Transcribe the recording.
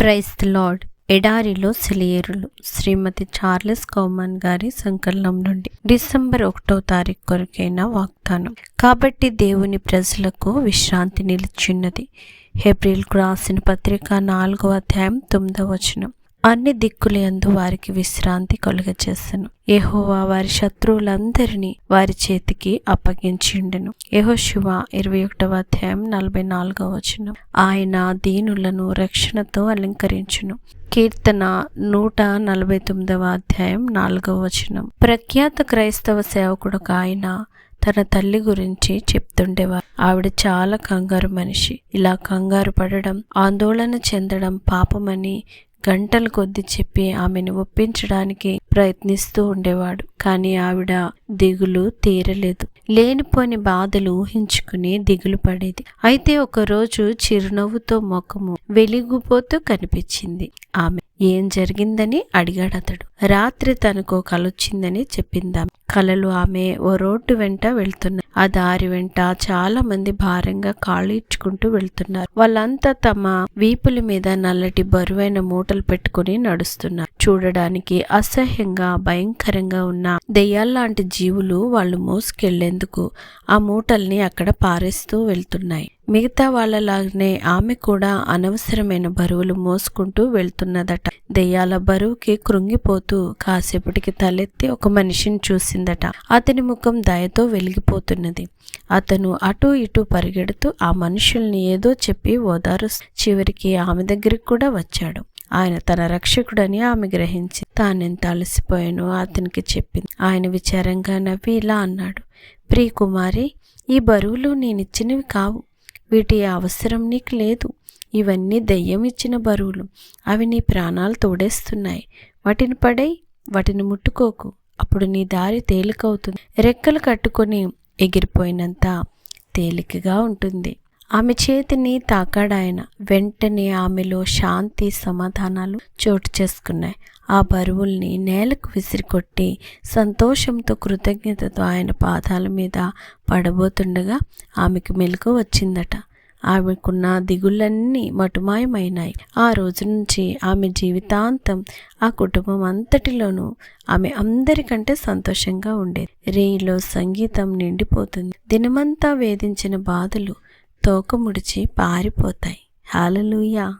Price lord. ఎడారిలో సెలియరులు. శ్రీమతి Charles కౌమన్ గారి సంకలనం నుండి డిసెంబర్ ఒకటో తారీఖు కొరకైన వాగ్దానం. కాబట్టి దేవుని ప్రజలకు విశ్రాంతి నిలిచిన్నది. హెబ్రిల్కు రాసిన పత్రిక నాలుగో అధ్యాయం తొమ్మిదవ వచనం. అన్ని దిక్కులందు వారికి విశ్రాంతి కలుగచేసెను. యహోవా వారి శత్రువులందరినీ వారి చేతికి అప్పగించిండెను. శివ ఇరవై ఒకటవ అధ్యాయం నలభై నాలుగవ వచనం. ఆయన దీనులను రక్షణతో అలంకరించును. కీర్తన నూట నలభై తొమ్మిదవ అధ్యాయం నాలుగవ వచనం. ప్రఖ్యాత క్రైస్తవ సేవకుడు ఆయన తన తల్లి గురించి చెప్తుండేవారు. ఆవిడ చాలా కంగారు మనిషి. ఇలా కంగారు పడడం ఆందోళన చెందడం పాపమని గంటల కొద్ది చెప్పి ఆమెను ఒప్పించడానికి ప్రయత్నిస్తూ ఉండేవాడు. కానీ ఆవిడ దిగులు తీరలేదు. లేనిపోని బాధలు ఊహించుకుని దిగులు పడేది. అయితే ఒకరోజు చిరునవ్వుతో ముఖము వెలిగిపోతూ కనిపించింది ఆమె. ఏం జరిగిందని అడిగాడు అతడు. రాత్రి తనకు కలొచ్చిందని చెప్పిందాం. కలలు ఆమె ఓ రోడ్డు వెంట వెళ్తున్నారు ఆ దారి వెంట చాలా మంది భారంగా కాళ్ళు ఇచ్చుకుంటూ వెళ్తున్నారు. వాళ్ళంతా తమ వీపుల మీద నల్లటి బరువైన మూటలు పెట్టుకుని నడుస్తున్నారు. చూడడానికి అసహ్యంగా భయంకరంగా ఉన్న దెయ్యాల్లాంటి జీవులు వాళ్ళు మోసుకెళ్ళేందుకు ఆ మూటల్ని అక్కడ పారేస్తూ వెళ్తున్నాయి. మిగతా వాళ్ళలాగానే ఆమె కూడా అనవసరమైన బరువులు మోసుకుంటూ వెళ్తున్నదట. దెయ్యాల బరువుకి కృంగిపోతూ కాసేపటికి తలెత్తి ఒక మనిషిని చూసిందట. అతని ముఖం దయతో వెలిగిపోతున్నది. అతను అటు ఇటు పరిగెడుతూ ఆ మనుషుల్ని ఏదో చెప్పి ఓదారు చివరికి ఆమె దగ్గరికి కూడా వచ్చాడు. ఆయన తన రక్షకుడని ఆమె గ్రహించి తానెంత అలసిపోయానో అతనికి చెప్పింది. ఆయన విచారంగా నవ్వి ఇలా అన్నాడు. ప్రియకుమారి ఈ బరువులు నేనిచ్చినవి కావు. వీటి అవసరం నీకు లేదు. ఇవన్నీ దెయ్యం ఇచ్చిన బరువులు. అవి నీ ప్రాణాలు తోడేస్తున్నాయి. వాటిని పడై వాటిని ముట్టుకోకు. అప్పుడు నీ దారి తేలికవుతుంది. రెక్కలు కట్టుకొని ఎగిరిపోయినంత తేలికగా ఉంటుంది. ఆమె చేతిని తాకాడాయన. వెంటనే ఆమెలో శాంతి సమాధానాలు చోటు చేసుకున్నాయి. ఆ బరువుల్ని నేలకు విసిరికొట్టి సంతోషంతో కృతజ్ఞతతో ఆయన పాదాల మీద పడబోతుండగా ఆమెకు మెలకు వచ్చిందట. ఆమెకున్న దిగుళ్ళన్నీ మటుమాయమైనాయి. ఆ రోజు నుంచి ఆమె జీవితాంతం ఆ కుటుంబం అంతటిలోనూ ఆమె అందరికంటే సంతోషంగా ఉండేది. రేయిలో సంగీతం నిండిపోతుంది. దినమంతా వేధించిన బాధలు తోక ముడిచి పారిపోతాయి. హాలలుయా